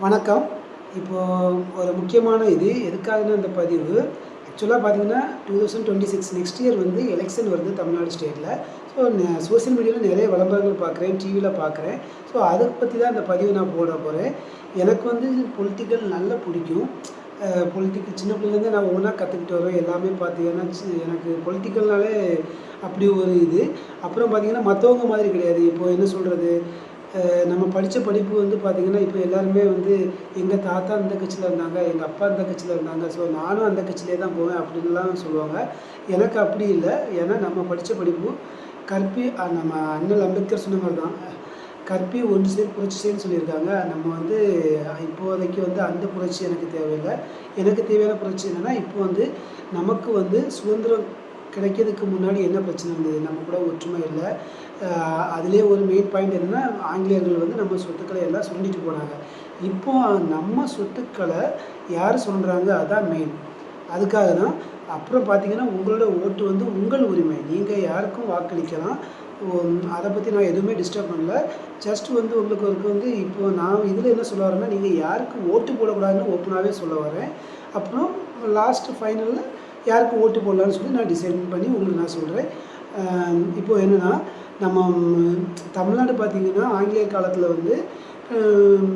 வணக்கம். இப்போது ஒரு முக்கியமான இது எதுக்காகனா இந்த பதிவு. ஆக்சுவலாக பார்த்தீங்கன்னா two thousand twenty six next year வந்து எலெக்ஷன் வருது தமிழ்நாடு ஸ்டேட்டில் ஸோ சோஷியல் மீடியாவில் நிறைய விளம்பரங்கள் பார்க்குறேன் டிவியில் பார்க்குறேன் ஸோ அதை பற்றி தான் இந்த பதிவு நான் போட போகிறேன் எனக்கு வந்து பொலிட்டிக்கல் நல்லா பிடிக்கும். பொலிட்டிக்கல் சின்ன பிள்ளைலேருந்து நான் ஒவ்வொன்றா கற்றுக்கிட்டு வரேன் எல்லாமே பார்த்தீங்கன்னா எனக்கு பொலிட்டிக்கல்னாலே அப்படி ஒரு இது. அப்புறம் பார்த்தீங்கன்னா மற்றவங்க மாதிரி கிடையாது. இப்போது என்ன சொல்கிறது நம்ம படித்த படிப்பு வந்து பார்த்திங்கன்னா இப்போ எல்லாருமே வந்து எங்கள் தாத்தா இந்த கட்சியில் இருந்தாங்க எங்கள் அப்பா இந்த கட்சியில் இருந்தாங்க. ஸோ நானும் அந்த கட்சியிலே தான் போவேன் அப்படின்லாம் சொல்லுவாங்க. எனக்கு அப்படி இல்லை. ஏன்னா நம்ம படித்த படிப்பு கற்பி நம்ம அண்ணல் அம்பேத்கர் சொன்ன மாதிரி தான். கற்பி ஒன்று சேர் புரட்சின்னு சொல்லியிருக்காங்க. நம்ம வந்து இப்போதைக்கு வந்து அந்த புரட்சி எனக்கு தேவையில்லை. எனக்கு தேவையான புரட்சி என்னென்னா இப்போ வந்து நமக்கு வந்து சுதந்திரம் கிடைக்கிறதுக்கு முன்னாடி என்ன பிரச்சனை இருந்தது? நம்ம கூட ஒற்றுமை இல்லை. அதுலேயே ஒரு மெயின் பாயிண்ட் என்னென்னா ஆங்கிலேயர்கள் வந்து நம்ம சொத்துக்களை எல்லாம் சுரண்டிட்டு போனாங்க. இப்போ நம்ம சொத்துக்களை யார் சொல்கிறாங்க அதான் மெயின் அதுக்காக தான் அப்புறம் பார்த்தீங்கன்னா உங்களோட ஓட்டு வந்து உங்கள் உரிமை. நீங்கள் யாருக்கும் வாக்களிக்கலாம். அதை பற்றி நான் எதுவுமே டிஸ்டர்ப் பண்ணல. ஜஸ்ட் வந்து உங்களுக்கு ஒரு வந்து இப்போ நான் இதில் என்ன சொல்ல வரேன்னா நீங்கள் யாருக்கு ஓட்டு போடக்கூடாதுன்னு ஓப்பனாகவே சொல்ல வரேன். அப்புறம் லாஸ்ட் ஃபைனலில் யாருக்கு ஓட்டு போடலான்னு சொல்லி நான் டிசைட் பண்ணி உங்களுக்கு நான் சொல்கிறேன் இப்போது என்னென்னா நம்ம தமிழ்நாடு பார்த்திங்கன்னா ஆங்கிலேயர் காலத்தில் வந்து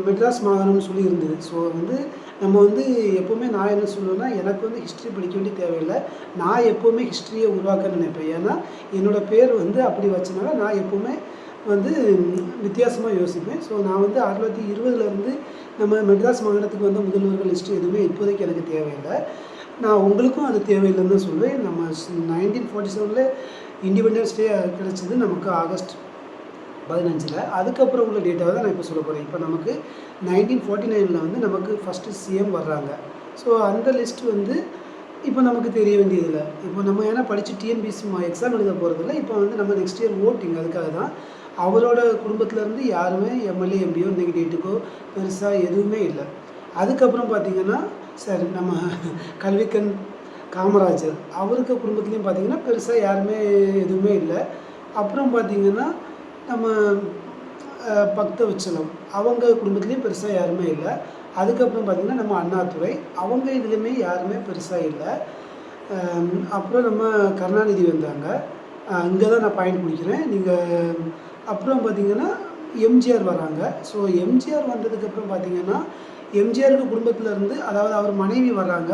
மெட்ராஸ் மாகாணம்னு சொல்லி இருந்தது. ஸோ வந்து நம்ம வந்து எப்போவுமே நான் என்ன சொல்லுவேன்னா எனக்கு வந்து ஹிஸ்ட்ரி படிக்க வேண்டிய தேவையில்லை. நான் எப்போவுமே ஹிஸ்ட்ரியை உருவாக்க நினைப்பேன். ஏன்னா என்னோட பேர் வந்து அப்படி வச்சனால நான் எப்போவுமே வந்து வித்தியாசமாக யோசிப்பேன். ஸோ நான் வந்து ஆயிரத்தி தொள்ளாயிரத்தி இருபதுலேருந்து நம்ம மெட்ராஸ் மாகாணத்துக்கு வந்த முதல்வர்கள் ஹிஸ்ட்ரி எதுவுமே இப்போதைக்கு எனக்கு தேவையில்லை. நான் உங்களுக்கும் அது தேவையில்லைன்னு தான் சொல்லுவேன் நம்ம நைன்டீன் ஃபார்ட்டி செவனில் இண்டிபெண்டன்ஸ் டே கிடச்சிது நமக்கு ஆகஸ்ட் பதினஞ்சில். அதுக்கப்புறம் உள்ள டேட்டாவை தான் நான் இப்போ சொல்ல போகிறேன் இப்போ நமக்கு நைன்டீன் ஃபார்ட்டி நைனில் வந்து நமக்கு ஃபஸ்ட்டு சிஎம் வர்றாங்க. ஸோ அந்த லிஸ்ட் வந்து இப்போ நமக்கு தெரிய வேண்டியதில்லை. இப்போ நம்ம ஏன்னா படித்து டிஎன்பிசி எக்ஸாம் எழுத போகிறதில்ல இப்போ வந்து நம்ம நெக்ஸ்ட் இயர் ஓட்டிங் அதுக்காக தான் அவரோட குடும்பத்துலேருந்து யாருமே எம்எல்ஏ எம்பியோ இன்றைக்கி டேட்டுக்கோ பெருசாக எதுவுமே இல்லை. அதுக்கப்புறம் பார்த்தீங்கன்னா சரி நம்ம கல்விக்கண் காமராஜர் அவருக்கு குடும்பத்துலேயும் பார்த்தீங்கன்னா பெருசாக யாருமே எதுவுமே இல்லை. அப்புறம் பார்த்திங்கன்னா நம்ம பக்த உச்சலம் அவங்க குடும்பத்துலேயும் பெருசாக யாருமே இல்லை. அதுக்கப்புறம் பார்த்திங்கன்னா நம்ம அண்ணாதுரை அவங்க இதுலேயுமே யாருமே பெருசாக இல்லை. அப்புறம் நம்ம கருணாநிதி வந்தாங்க. இங்கே தான் நான் பாயிண்ட் பிடிக்கிறேன். நீங்கள் அப்புறம் பார்த்திங்கன்னா எம்ஜிஆர் வராங்க. ஸோ எம்ஜிஆர் வந்ததுக்கப்புறம் பார்த்தீங்கன்னா எம்ஜிஆருக்கு குடும்பத்தில் இருந்து அதாவது அவர் மனைவி வர்றாங்க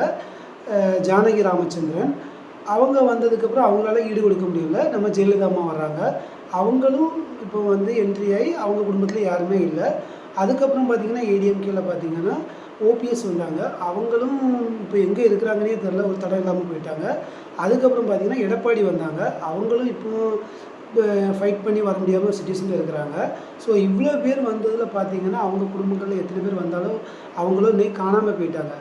ஜானகி ராமச்சந்திரன். அவங்க வந்ததுக்கப்புறம் அவங்களால ஈடு கொடுக்க முடியல. நம்ம ஜெயலலிதா அம்மா வர்றாங்க. அவங்களும் இப்போ வந்து என்ட்ரி ஆகி அவங்க குடும்பத்தில் யாருமே இல்லை. அதுக்கப்புறம் பார்த்தீங்கன்னா ஏடிஎம்கேல பார்த்தீங்கன்னா ஓபிஎஸ் வந்தாங்க. அவங்களும் இப்போ எங்கே இருக்கிறாங்கன்னே தெரில ஒரு தடம் இல்லாமல் போயிட்டாங்க. அதுக்கப்புறம் பார்த்திங்கன்னா எடப்பாடி வந்தாங்க. அவங்களும் இப்போ ஃபைட் பண்ணி வர முடியாமல் சிட்டிசனில் இருக்கிறாங்க. ஸோ இவ்வளோ பேர் வந்ததில் பார்த்தீங்கன்னா அவங்க குடும்பங்களில் எத்தனை பேர் வந்தாலும் அவங்களும் இன்னைக்கு காணாமல் போயிட்டாங்க.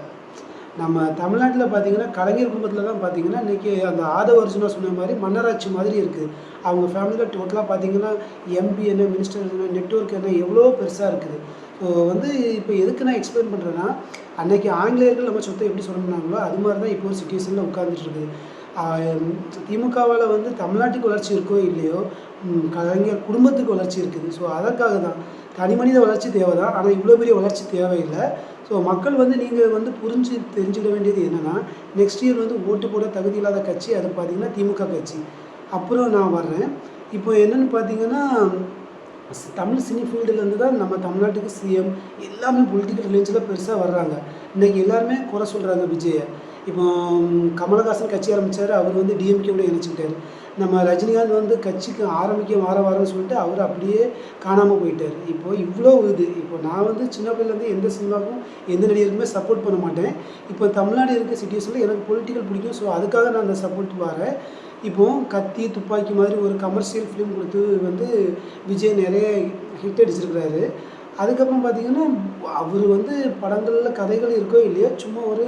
நம்ம தமிழ்நாட்டில் பார்த்தீங்கன்னா கலைஞர் குடும்பத்தில் தான் பார்த்தீங்கன்னா இன்றைக்கி அந்த ஆதவ அர்ஜுனா சொன்ன மாதிரி மன்னராட்சி மாதிரி இருக்குது அவங்க ஃபேமிலியில் டோட்டலாக பார்த்தீங்கன்னா எம்பி என்ன மினிஸ்டர் என்ன நெட்ஒர்க் என்ன எவ்வளோ பெருசாக இருக்குது. ஸோ வந்து இப்போ எதுக்கு நான் எக்ஸ்பிளைன் பண்ணுறேன்னா அன்றைக்கி ஆங்கிலேயர்கள் நம்ம சொத்தை எப்படி சொல்லணும்னாங்களோ அது மாதிரி தான் இப்போ சுச்சுவேஷனில் உட்காந்துட்டு இருக்குது. திமுகவால் வந்து தமிழ்நாட்டுக்கு வளர்ச்சி இருக்கோ இல்லையோ கலைஞர் குடும்பத்துக்கு வளர்ச்சி இருக்குது. ஸோ அதற்காக தான் தனி மனித வளர்ச்சி தேவை தான் ஆனால் இவ்வளோ பெரிய வளர்ச்சி தேவையில்லை. ஸோ மக்கள் வந்து நீங்கள் வந்து புரிஞ்சு தெரிஞ்சுக்க வேண்டியது என்னென்னா நெக்ஸ்ட் இயர் வந்து ஓட்டு போட தகுதி இல்லாத கட்சி அது பார்த்தீங்கன்னா திமுக கட்சி. அப்புறம் நான் வர்றேன். இப்போ என்னென்னு பார்த்தீங்கன்னா தமிழ் சினி ஃபீல்டுலேருந்து தான் நம்ம தமிழ்நாட்டுக்கு சிஎம் எல்லாமே பொலிட்டிக்கல் ரேஞ்சில் பெருசாக வர்றாங்க. இன்றைக்கி எல்லாருமே குறை சொல்கிறாங்க விஜயை. இப்போ கமலஹாசன் கட்சி ஆரம்பித்தார் அவர் வந்து டிஎம்கேவோட இணைச்சிக்கிட்டார் நம்ம ரஜினிகாந்த் வந்து கட்சிக்கு ஆரம்பிக்க வார வாரம்னு சொல்லிட்டு அவர் அப்படியே காணாமல் போயிட்டார். இப்போ இவ்வளோ இது. இப்போ நான் வந்து சின்ன பிள்ளைலேருந்து எந்த சினிமாவுக்கும் எந்த நடிகருக்குமே சப்போர்ட் பண்ண மாட்டேன். இப்போ தமிழ்நாடு இருக்க சுச்சுவேஷனில் எனக்கு பொலிட்டிக்கல் பிடிக்கும். ஸோ அதுக்காக நான் அந்த சப்போர்ட் வரேன் இப்போ கத்தி துப்பாக்கி மாதிரி ஒரு கமர்ஷியல் ஃபிலிம் கொடுத்து வந்து விஜய் நிறைய ஹிட் அடிச்சிருக்கிறாரு. அதுக்கப்புறம் பார்த்தீங்கன்னா அவர் வந்து படங்களில் கதைகள் இருக்கோ இல்லையோ சும்மா ஒரு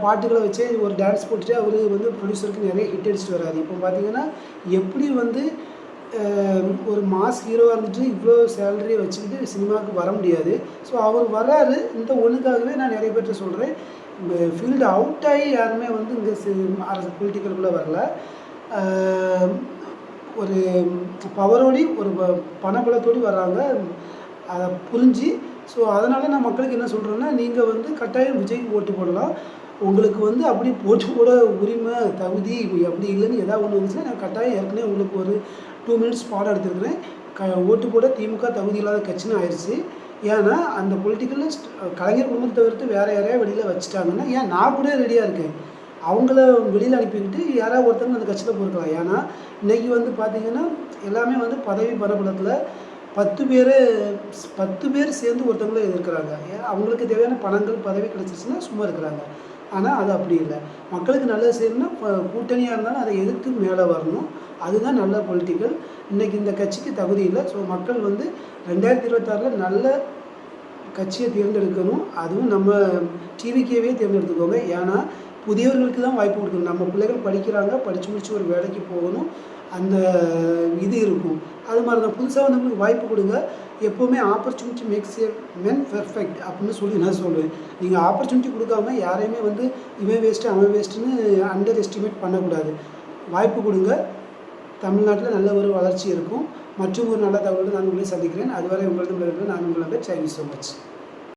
பாட்டுகளை வச்சே ஒரு டான்ஸ் போட்டுட்டு அவர் வந்து ப்ரொடியூசருக்கு நிறைய ஹிட் அடிச்சுட்டு வராரு இப்போ பார்த்தீங்கன்னா எப்படி வந்து ஒரு மாஸ் ஹீரோவாக இருந்துட்டு இவ்வளோ சேலரியை வச்சுக்கிட்டு சினிமாவுக்கு வர முடியாது. ஸோ அவர் வராரு இந்த ஒன்றுக்காகவே நான் நிறைய பேர்கிட்ட சொல்கிறேன் ஃபீல்டு அவுட் ஆகி யாருமே வந்து இங்கே அரசு பொலிட்டிக்கலுக்குள்ளே வரல. ஒரு பவரோடி ஒரு ப- பணபலத்தோடி வர்றாங்க. அதை புரிஞ்சு ஸோ அதனால் நான் மக்களுக்கு என்ன சொல்கிறேன்னா நீங்கள் வந்து கட்டாயம் விஜய்க்கு ஓட்டு போடலாம். உங்களுக்கு வந்து அப்படி போட்டு போட உரிமை தகுதி அப்படி இல்லைன்னு ஏதாவது ஒன்று வந்துச்சுன்னா நான் கட்டாயம் ஏற்கனவே உங்களுக்கு ஒரு டூ மினிட்ஸ் பாடம் எடுத்துருக்கிறேன். க ஓட்டு போட திமுக தகுதி இல்லாத கட்சின்னு ஆயிடுச்சு. ஏன்னா அந்த பொலிட்டிக்கலில் கலைஞர் குடும்பத்தை தவிர்த்து வேறு யாரையா வெளியில் வச்சுட்டாங்கன்னா ஏன் நான் கூட ரெடியாக இருக்கேன். அவங்கள வெளியில் அனுப்பிக்கிட்டு யாராவது ஒருத்தவங்க அந்த கட்சியில் பொறுக்கலாம் ஏன்னா இன்றைக்கி வந்து பார்த்திங்கன்னா எல்லாமே வந்து பதவி பரபலத்தில் பத்து பேர் பத்து பேர் சேர்ந்து ஒருத்தவங்களும் எதிர்க்கிறாங்க. அவங்களுக்கு தேவையான பணங்கள் பதவி கிடச்சிருச்சுன்னா சும்மா இருக்கிறாங்க. ஆனால் அது அப்படி இல்லை. மக்களுக்கு நல்லது செய்யணும்னா இப்போ கூட்டணியாக இருந்தாலும் அதை எதிர்த்து மேலே வரணும். அதுதான் நல்ல பொலிட்டிக்கல் இன்றைக்கி இந்த கட்சிக்கு தகுதி இல்லை. ஸோ மக்கள் வந்து ரெண்டாயிரத்தி இருபத்தாறில் நல்ல கட்சியை தேர்ந்தெடுக்கணும். அதுவும் நம்ம டிவிக்கேவே தேர்ந்தெடுத்துக்கோங்க. ஏன்னா புதியவர்களுக்கு தான் வாய்ப்பு கொடுக்கணும். நம்ம பிள்ளைகள் படிக்கிறாங்க படித்து முடிச்சு ஒரு வேலைக்கு போகணும். அந்த இது இருக்கும். அது மாதிரி தான். புதுசாக வந்தவங்களுக்கு வாய்ப்பு கொடுங்க. எப்போவுமே opportunity makes a men perfect அப்படின்னு சொல்லி நான் சொல்லுவேன் நீங்கள் ஆப்பர்ச்சுனிட்டி கொடுக்காம யாரையுமே வந்து இவன் வேஸ்ட்டு அவன் வேஸ்ட்டுன்னு அண்டர் எஸ்டிமேட் பண்ணக்கூடாது. வாய்ப்பு கொடுங்க. தமிழ்நாட்டில் நல்ல ஒரு வளர்ச்சி இருக்கும். மற்றும் ஒரு நல்ல தகவலோடு நான் உங்களை சந்திக்கிறேன். அதுவரை உங்களிடம் நான் உங்களை தேங்க்யூ ஸோ மச்